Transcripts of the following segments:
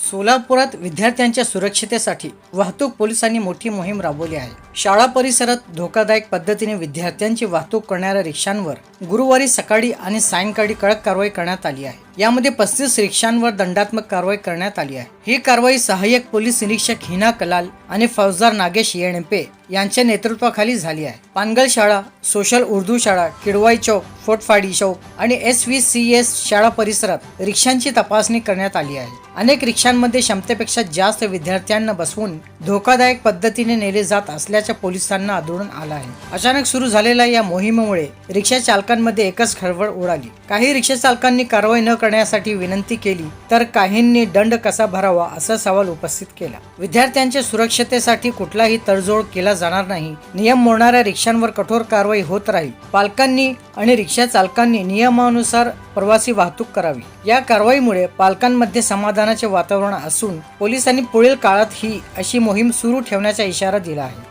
सोलापुरात विद्यार्थ्यांच्या सुरक्षितेसाठी वाहतूक पोलिसांनी मोठी मोहीम राबवली आहे. शाळा परिसरात धोकादायक पद्धतीने विद्यार्थ्यांची वाहतूक करणाऱ्या रिक्षांवर गुरुवारी सकाळी आणि सायंकाळी कडक कारवाई करण्यात आली आहे. यामध्ये पस्तीस रिक्षांवर दंडात्मक कारवाई करण्यात आली आहे. ही कारवाई सहाय्यक पोलीस निरीक्षक हिना कलाल आणि फौजदार नागेश येणपे यांच्या नेतृत्वाखाली झाली आहे. पानगल शाळा सोशल उर्दू शाळा किडवाई चौक फोटफाडी चौक आणि एस व्ही सी एस शाळा परिसरात रिक्षांची तपासणी करण्यात आली आहे. अनेक रिक्षांमध्ये क्षमतेपेक्षा जास्त विद्यार्थ्यांना बसवून धोकादायक पद्धतीने नेले जात असल्याच्या पोलिसांना आढळून आला आहे. अचानक सुरू झालेल्या या मोहिमेमुळे रिक्षा चालकांमध्ये एकच खळबळ उडाली. काही रिक्षा चालकांनी कारवाई न करण्यासाठी विनंती केली तर काहींनी दंड कसा भरावा असा सवाल उपस्थित केला. विद्यार्थ्यांच्या सुरक्षतेसाठी कुठलाही तडजोड केला जाणार नाही. नियम मोडणाऱ्या रिक्षांवर कठोर कारवाई होत राहील. पालकांनी आणि रिक्षा चालकांनी नियमानुसार प्रवासी वाहतूक करावी. या कारवाईमुळे पालकांमध्ये समाधानाचे वातावरण असून पोलिसांनी पुढील काळात ही अशी मोहीम सुरू ठेवण्याचा इशारा दिला आहे.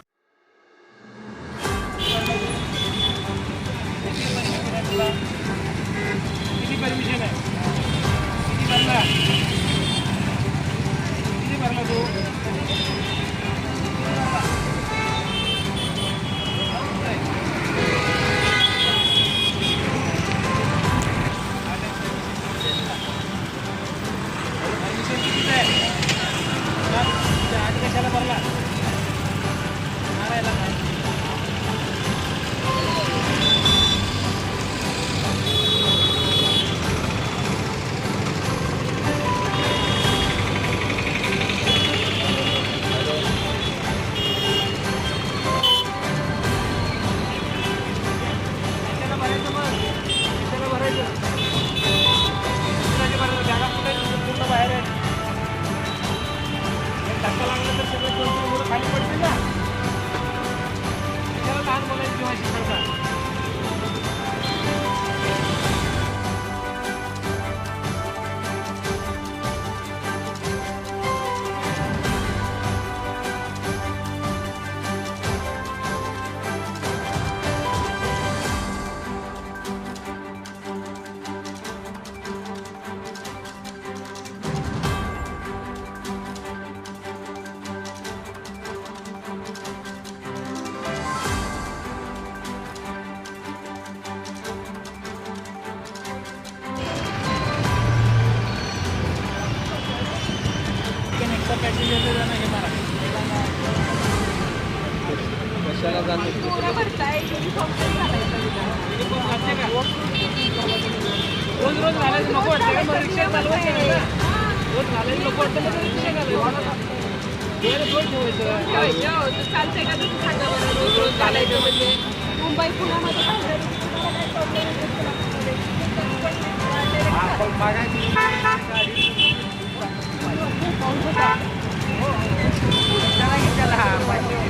前ください。हे कशाला जातो रोज रोज घालायचं नको वाटतं मग रिक्षा चालवायचं ना रोज घालायचं नको वाटतं मग रिक्षा घालायचं चालतंय का तुम्ही सांगा रोज रोज घालायचं म्हणजे मुंबई पुण्यामध्ये Thank you.